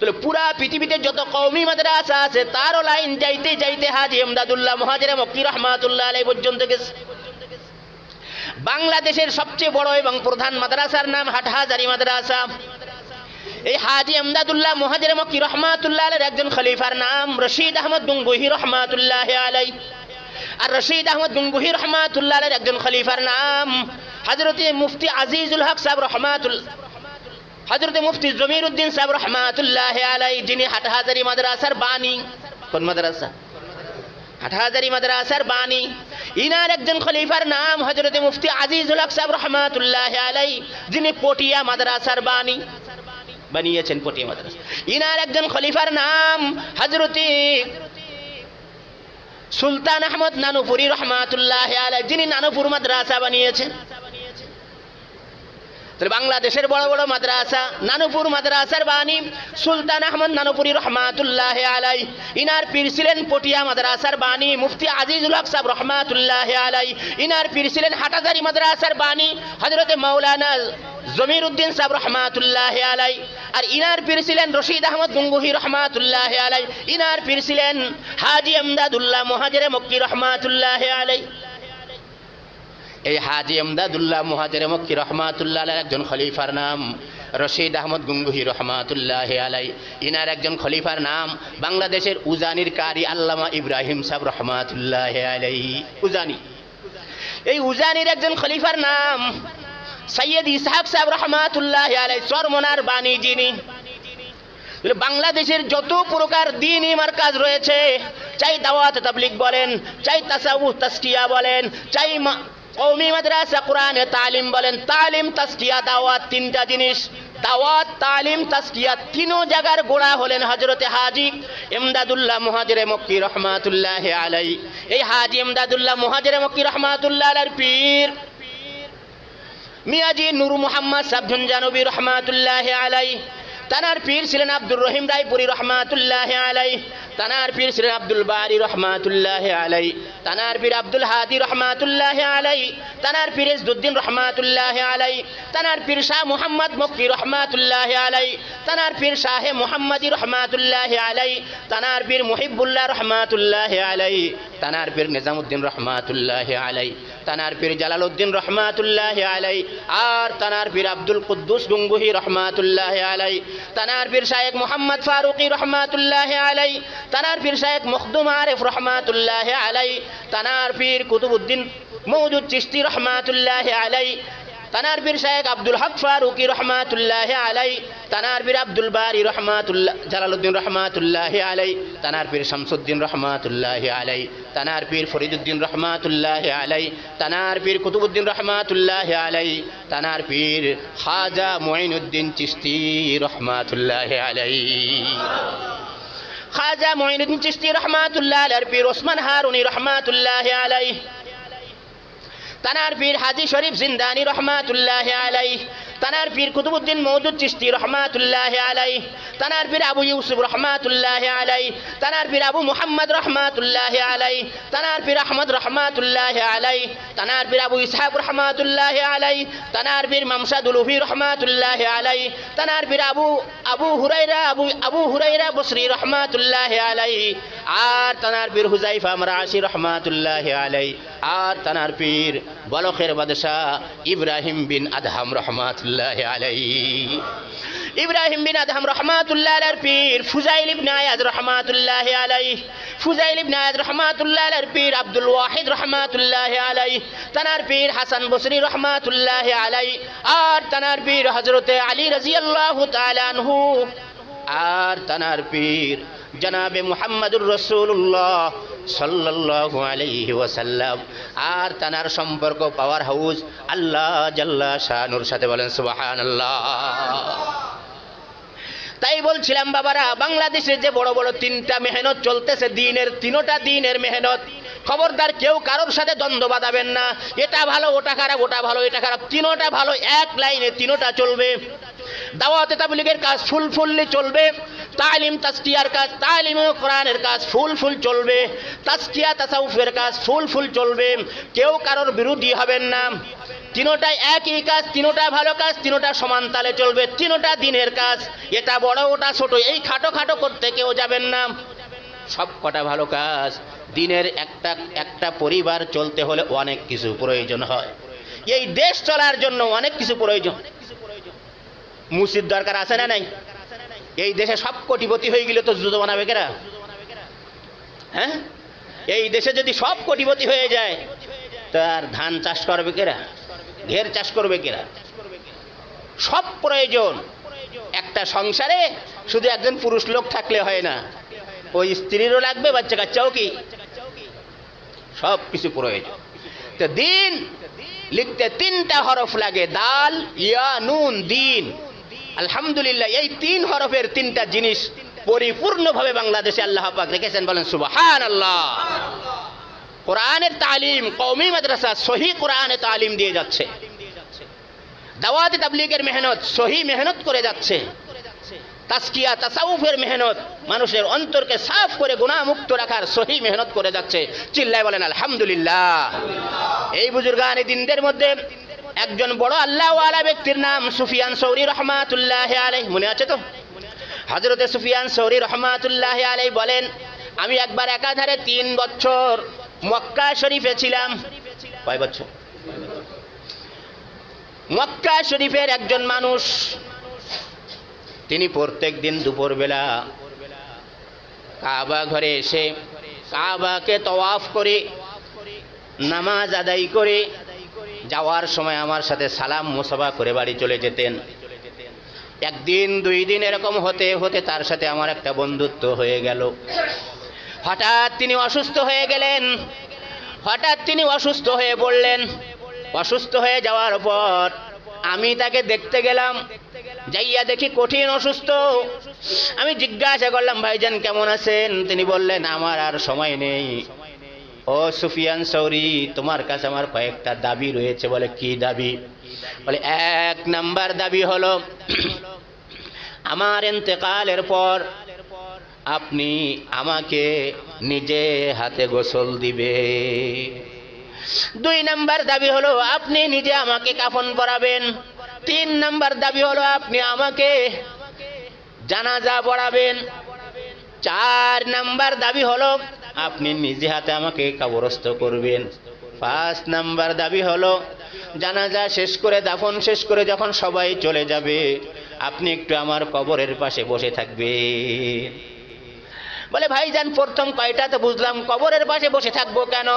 তাহলে পুরা পৃথিবীতে যত কৌমি মাদ্রাসা আছে, তারও লাইন যাইতে যাইতে হাজি এমদাদুল্লাহ মহাজের মক্কি রহমাতুল্লাহ আলাই পর্যন্ত গেছে। বাংলাদেশের সবচেয়ে বড় এবং প্রধান মাদ্রাসার নাম হাটহাজারি মাদ্রাসা। এই হাজি আমদাদুল্লাহ মহাজের মক্কি রহমাতুল্লাহ আলের একজন খলিফার নাম রশিদ আহমদ গুঙ্গুহি রহমাতুল্লাহ আলাই আর রশিদ আহমদ গুঙ্গুহি রহমাতুল্লাহ আলের একজন খলিফার নাম হজরত মুফতি আজিজুল হক সাহেব রহমাতুল হজরত মুফতি জমির উদ্দিন সাহেব রহমাতুল্লাহ আলাই যিনি হাটহাজারি মাদ্রাসার বাণী। কোন মাদ্রাসা? হাটহাজারি মাদ্রাসার বাণী। ইনার একজন খলিফার নাম হজরত মুফতি আজিজুল হক সাহেব রহমাতুল্লাহ আলাই যিনি পটিয়া মাদ্রাসার বাণী। বানিয়েছেন পটিয়া মাদ্রাসা। ইনার একজন খলিফার নাম হজরতি সুলতান আহমদ নানুপুরি রহমাতুল্লাহ আলাই যিনি নানুপুর মাদ্রাসা বানিয়েছেন। তাহলে বাংলাদেশের বড় বড় মাদ্রাসা, নানুপুর মাদ্রাসার বাণী, সুলতান আহমদ নানুপুরি রহমাতুল্লাহ আলাই ইনার পীর ছিলেন পটিয়া মাদ্রাসার বাণী, মুফতি আজিজুল হক সাহেব রহমাতুল্লাহ আলাই ইনার পীর ছিলেন হাটাজারি মাদ্রাসার বাণী হজরতে মৌলানা জমির উদ্দিন সাহেব রহমাতুল্লাহ আলাই আর ইনার পীর ছিলেন রশিদ আহমদ গঙ্গুহি রহমাতুল্লাহ আলাই ইনার পীর ছিলেন হাজি আমদাদুল্লাহ মহাজের মক্কি রহমাতুল্লাহ আলাই এই হাজি আমদাদুল্লাহ মহাজের মক্কি রহমাতুল্লাহ একজন খলিফার নাম, রশিদ আহমদ গুঙ্গুহি রহমাতুল্লাহ আলাই। ইনার একজন খলিফার নাম বাংলাদেশের উজানির কারি আল্লামা ইব্রাহিম সাহেব রহমাতুল্লাহ আলাই। উজানি। এই উজানির একজন খলিফার নাম সৈয়দ ইসাহাক সাহেব রহমাতুল্লাহ আলাই, চরমনার বাণী যিনি। বাংলাদেশের যত প্রকার দিনই মার্কাজ রয়েছে, চাই দাওয়াত তাবলিক বলেন, চাই তাসাউ তাস্কিয়া বলেন, চাই কৌমি মাদ্রাসা কোরআনে তালিম বলেন, তালিম তাস্কিয়া দাওয়াত তিনটা জিনিস। দাওয়াত, তালিম তাস্কিয়া তিনও জায়গার গোড়া হলেন হজরতে হাজি এমদাদুল্লাহ মুহাজিরে মক্কি রহমাতুল্লাহ আলাই এই হাজি এমদাদুল্লাহ মুহাজিরে মক্কি রহমাতুল্লাহ আলার পীর। মিয়াজি নূর মোহাম্মদ সাবধুন জানবী রহমাতুল্লাহ আলাই তানার পীর ছিলেন আব্দুর রহিম রায়পুরি রহমাতুল্লাহ আলাই তানার পীর ছিলেন আব্দুল বারি রহমাতুল্লাহ আলাই তানার পীর আব্দুল হাদি রহমাতুল্লাহ আলাই তানার পীর ইজদুদ্দিন রহমাতুল্লাহ আলাই তানার পীর শাহ মুহাম্মদ মক্কি রহমাতুল্লাহ আলাই তানার পীর শাহে মুহাম্মদি রহমাতুল্লাহ আলাই তানার পীর মুহিবুল্লাহ রহমাতুল্লাহ আলাই তানার পীর নিজামুদ্দিন রহমাতুল্লাহ আলাই তানার পীর জালালউদ্দিন রহমাতুল্লাহ আলাই, আর তানার পীর আব্দুল কুদ্দুস গুঙ্গুহি রহমাতুল্লাহ আলাই, তানার পীর শায়েক মোহাম্মদ ফারুকি রহমাতুল্লাহ আলাই, তানার পীর শায়েক মখদুম আরেফ রহমাতুল্লাহ আলাই, তানার পীর কুতুবুদ্দিন মৌজুদ চিস্তি রহমাতুল্লাহ আলাই তানার শায়েক আব্দুল হক ফারুকি রহমাতুল্লাহ আলাই তানার পীর আব্দুল বারি রহমাতুল্লাহ, জালালউদ্দিন রহমাতুল্লাহ আলাই তানার পীর শামসুদ্দিন রহমাতুল্লাহ আলাই তানার পীর ফরিদুদ্দিন রহমাতুল্লাহ আলাই তানার কুতুবুদ্দিন রহমাতুল্লাহ আলাই তানার পীর খাজা মঈনুদ্দিন চিস্তি রহমাতুল্লাহ আলাই খাজা মঈনুদ্দিন চিস্তি রহমাতুল্লাহ আলাইহির পীর ওসমান হারুনি রহমাতুল্লাহ আলাইহি তানার পীর হাজি শরীফ জিন্দানি রহমাতুল্লাহ আলাই তানার পীর কুতুবুদ্দিন মৌদুদ চিস্তি রহমাতুল্লাহ আলাই তানার পীর আবু ইউসুফ রহমাতুল্লাহ আলাই তানার পীর আবু মুহাম্মদ রহমাতুল্লাহ আলাই তানার পীর আহমদ রহমাতুল্লাহ আলাই তানার পীর আবু ইসহাক রহমাতুল্লাহ আলাই তানার পীর মামসাদুল উহি রহমাতুল্লাহ আলাই তানার পীর আবু আবু হুরাইরা আবু আবু হুরাইরা বসরি রহমাতুল্লাহ আলাই আর তানার পীর হুজাইফা মরাশি রহমাতুল্লাহ আলাই আর তানার পীর বলখের বাদশাহ ইব্রাহিম বিন আদহাম রহমাতুল্লাহ আলাই ইব্রাহিম বিন আদহাম রহমাতুল্লাহ আলার পীর ফুজাইল ইবনে আয়াজ রহমাতুল্লাহ আলাই ফুজাইল ইবনে আয়াজ রহমাতুল্লাহ আলার পীর আব্দুল ওয়াহিদ রহমাতুল্লাহ আলাই তানার পীর হাসান বসরি রহমাতুল্লাহ আলাই আর তানার পীর হজরতে আলী রাজিয়াল্লাহু তাআলা আনহু। আর তানার পীর জনাবে মুহাম্মদুর রসুল্লাহ আর তানার সম্পর্ক পাওয়ার হাউস আল্লাহ জাল্লা শানুর সাথে বলেন, সুবহানাল্লাহ। তাই বলছিলাম, বাবারা, বাংলাদেশে যে বড় বড় তিনটা মেহনত চলতেছে, দিনের তিনোটা দিনের মেহনত খবরদার কেউ কারোর সাথে দ্বন্দ্ব বাঁধাবেন না। এটা ভালো, ওটা খারাপ, ওটা ভালো, এটা খারাপ। তিনোটা ভালো, এক লাইনে তিনোটা চলবে। দাওয়াতে তাবলিগের কাজ ফুল ফুললি চলবে। তালিম তাস্কিয়ার কাজ, তালিম কোরআনের কাজ ফুল ফুল চলবে। তাস্কিয়া তাসাউফের কাজ ফুল ফুল চলবে। কেউ কারোর বিরোধী হবেন না। তিনোটাই একই কাজ, তিনোটা ভালো কাজ, তিনোটা সমান তালে চলবে। তিনোটা দিনের কাজ, এটা বড়, ওটা ছোট, এই খাটো খাটো করতে কেউ যাবেন না। সব কটা ভালো কাজ দিনের একটা একটা পরিবার চলতে হলে অনেক কিছু প্রয়োজন হয়। এই দেশ চলার জন্য অনেক কিছু প্রয়োজন। মুসিদ দরকার আছে না নাই? এই দেশে সব কোটিপতি হয়ে গেলে তো জুতো বানাবে কেরা? হ্যাঁ? এই দেশে যদি সব কোটিপতি হয়ে যায় তার ধান চাষ করবে কেরা? ঘের চাষ করবে কেরা? সব প্রয়োজন। একটা সংসারে শুধু একজন পুরুষ লোক থাকলে হয় না। ওই স্ত্রীরও লাগবে বাচ্চা কাচ্চাও কি? সব কিছু প্রয়োজন। তো দিন লিখতে তিনটা হরফ লাগে, দাল, ইয়া, নুন, দিন। আলহামদুলিল্লাহ, এই তিন হরফের তিনটা জিনিস পরিপূর্ণভাবে বাংলাদেশে আল্লাহ পাক রেখেছেন, বলেন সুবহান আল্লাহ কোরআনের তালিম কৌমি মাদ্রাসা সহি কোরআনে তালিম দিয়ে যাচ্ছে। দাওয়াতে তাবলিগের মেহনত, সহি মেহনত করে যাচ্ছে। তাস্কিয়া তাসাউফের মেহনত। মানুষের অন্তরকে সাফ করে গুণামুক্ত রাখার সহি মেহনত করে যাচ্ছে। চিল্লায় বলেন, আলহামদুলিল্লাহ। এই বুজুর্গানি দিনদের মধ্যে একজন বড় আল্লাহওয়ালা ব্যক্তির নাম সুফিয়ান সৌরি রহমাতুল্লাহ আলাই মনে আছে তো? হজরতে সুফিয়ান সৌরি রহমাতুল্লাহ আলাই বলেন, আমি একবার একাধারে তিন বছর মক্কা শরীফে ছিলাম। কয় বছর? মক্কা শরীফের একজন মানুষ তিনি প্রত্যেক দিন দুপুরবেলা কাবা ঘরে এসে কাবাকে তওয়াফ করে, নামাজ আদায় করে যাওয়ার সময় আমার সাথে সালাম মোসাফা করে বাড়ি চলে যেতেন। একদিন, দুই দিন এরকম হতে হতে তার সাথে আমার একটা বন্ধুত্ব হয়ে গেল। হঠাৎ তিনি অসুস্থ হয়ে গেলেন। হঠাৎ তিনি অসুস্থ হয়ে পড়লেন। অসুস্থ হয়ে যাওয়ার পর আমি তাকে দেখতে গেলাম। যাইয়া দেখি কঠিন অসুস্থ। আমি জিজ্ঞাসা করলাম, ভাইজান কেমন আছেন? তিনি বললেন, আমার আর সময় নেই। ও সুফিয়ান সৌরি, তোমার কাছে আমার কয়েকটা দাবি রয়েছে। বলে, কি দাবি? বলে, এক নাম্বার দাবি হলো, আমার এতেকালের পর আপনি আমাকে নিজে হাতে গোসল দিবে। দুই নাম্বার দাবি হলো, আপনি নিজে আমাকে কাফন পরাবেন। তিন নাম্বার দাবি হলো আপনি আমাকে জানাজা পড়াবেন। চার নাম্বার দাবি হলো আপনি নিজে হাতে আমাকে কবরস্থ করবেন। পাঁচ নাম্বার দাবি হলো জানাজা শেষ করে, দাফন শেষ করে যখন সবাই চলে যাবে, আপনি একটু আমার কবরের পাশে বসে থাকবে বলে, ভাইজান, প্রথম কয়টা তো বুঝলাম, কবরের পাশে বসে থাকব কেন?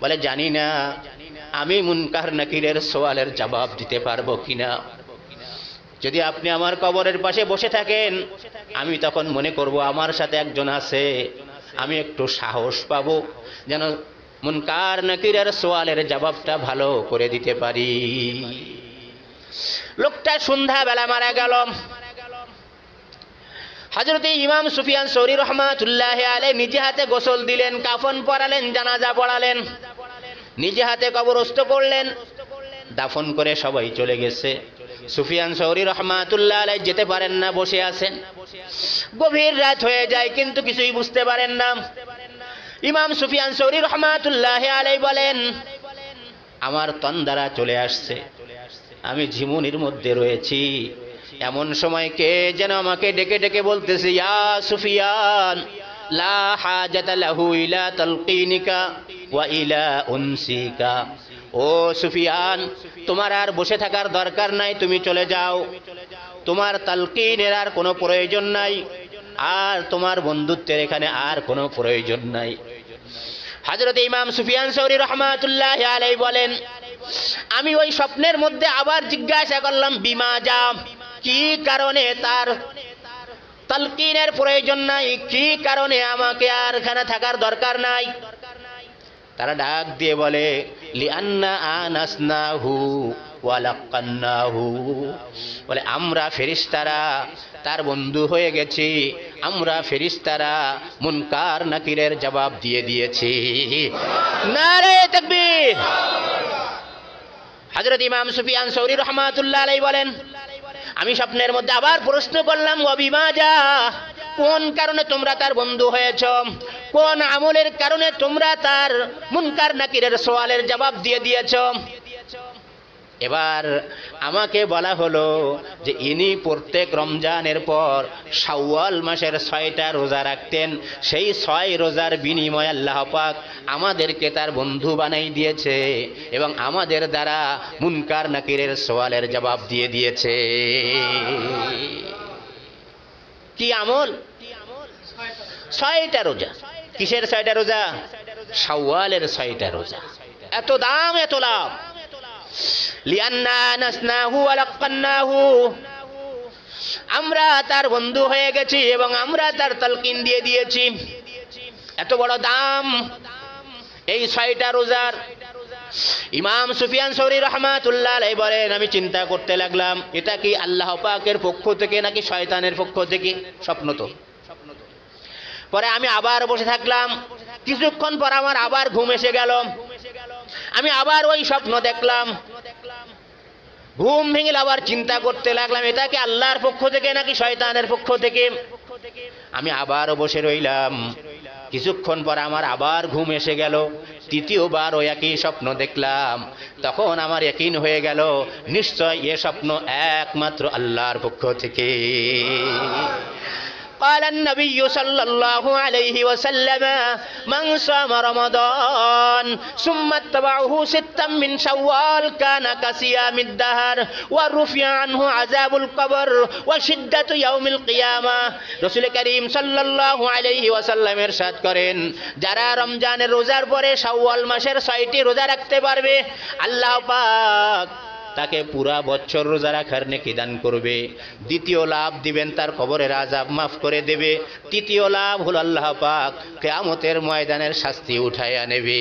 বলে, জানি না। আমি মুনকার নাকিরের সোয়ালের জবাব দিতে পারব কিনা? যদি আপনি আমার কবরের পাশে বসে থাকেন, আমি তখন মনে করব আমার সাথে একজন আছে, আমি একটু সাহস পাব যেন মুনকার নাকিরের সোয়ালের জবাবটা ভালো করে দিতে পারি। লোকটা সন্ধ্যাবেলা মারা গেল। হজরত ইমাম সুফিয়ান সৌরি রহমাতুল্লাহ আলে নিজে হাতে গোসল দিলেন, কাফন পরালেন, জানাজা পড়ালেন। নিজে হাতে কবরস্থ করলেন। দাফন করে সবাই চলে গেছে। সুফিয়ান সৌরি রহমাতুল্লাহ আলাই যেতে পারেন না, বসে আছেন। গভীর রাত হয়ে যায়, কিন্তু কিছুই বুঝতে পারেন না। ইমাম সুফিয়ান সৌরি রহমাতুল্লাহ আলাই বলেন, আমার তন্দারা চলে আসছে। আমি ঝিমুনির মধ্যে রয়েছি। এমন সময় কে যেন আমাকে ডেকে ডেকে বলতেছে, ইয়া সুফিয়ান। লা হাজাতা লাহু ইলা তালকিনিকা ওয়া ইলা ও সুফিয়ান, তোমার আর বসে থাকার দরকার নাই, তুমি চলে যাও। তোমার তালকিনের আর কোনো প্রয়োজন নাই, আর তোমার বন্ধুত্বের এখানে আর কোনো প্রয়োজন নাই। হজরত ইমাম সুফিয়ান সৌরি রহমাতুল্লাহ আলাই বলেন, আমি ওই স্বপ্নের মধ্যে আবার জিজ্ঞাসা করলাম, বিমা যা কি কারণে তার তালকিনের প্রয়োজন নাই। কি কারণে আমাকে আর এখানে থাকার দরকার নাই? তারা ডাক দিয়ে বলে বলে, আমরা ফেরিস্তারা, তার বন্ধু হয়ে গেছি। আমরা ফেরিস্তারা মুনকার নাকিরের জবাব দিয়ে দিয়েছি। হযরত ইমাম সুফিয়ান সৌরি রহমাতুল্লাহ বলেন আমি স্বপ্নের মধ্যে আবার প্রশ্ন করলাম অবিমাজা কোন কারণে তোমরা তার বন্ধু হয়েছ? কোন আমলের কারণে তোমরা তার মুনকার নাকিরের সোয়ালের জবাব দিয়ে দিয়েছ? এবার আমাকে বলা হলো যে ইনি প্রত্যেক রমজানের পর শাওয়াল মাসের ছয়টা রোজা রাখতেন। সেই ছয় রোজার বিনিময় আল্লাহ পাক আমাদেরকে তার বন্ধু বানাই দিয়েছে এবং আমাদের দ্বারা মুনকার নাকিরের সোয়ালের জবাব দিয়ে দিয়েছে। কি আমল? ছয়টা রোজা। কিসের ছয়টা রোজা? শাওয়ালের ছয়টা রোজা। এত দাম, এত লাভ। লিয়ান্না নাসনাহু আলাক্কান্নাহু আমরা তার বন্ধু হয়ে গেছি এবং আমরা তার তালকিন দিয়ে দিয়েছি। এত বড় দাম। এই ছয়টা রোজার। ইমাম সুফিয়ান সৌরি রহমাতুল্লাহ বলেন, আমি চিন্তা করতে লাগলাম, এটা কি আল্লাহ পাকের পক্ষ থেকে নাকি শয়তানের পক্ষ থেকে? স্বপ্ন তো। পরে আমি আবার বসে থাকলাম। কিছুক্ষণ পর আমার আবার ঘুম এসে গেল। আমি আবার ওই স্বপ্ন দেখলাম। ঘুম ভেঙে আবার চিন্তা করতে লাগলাম, এটা কি আল্লাহর পক্ষ থেকে নাকি শয়তানের পক্ষ থেকে? আমি আবারও বসে রইলাম। কিছুক্ষণ পর আমার আবার ঘুম এসে গেল। তৃতীয়বার ওই একই স্বপ্ন দেখলাম। তখন আমার একইন হয়ে গেল, নিশ্চয় এ স্বপ্ন একমাত্র আল্লাহর পক্ষ থেকে। قال النبي صلى الله عليه وسلم من صام رمضان ثم اتبعه ستا من شوال كان كصيام الدهر ورفع عنه عذاب القبر وشدة يوم القيامة রসুল করিম সাল্লাল্লাহু আলাইহি ওয়াসাল্লাম ارشاد করেন যারা রমজানের রোজার পরে শাওয়াল মাসের ছয়টি রোজা রাখতে পারবে আল্লাহ পাক তাকে পুরা বছর রোজা রাখার নেকি দান করবে। দ্বিতীয় লাভ দিবেন তার কবরের আজাব মাফ করে দেবে। তৃতীয় লাভ হল আল্লাহ পাক কেয়ামতের ময়দানের শাস্তি উঠাইয়া নেবে।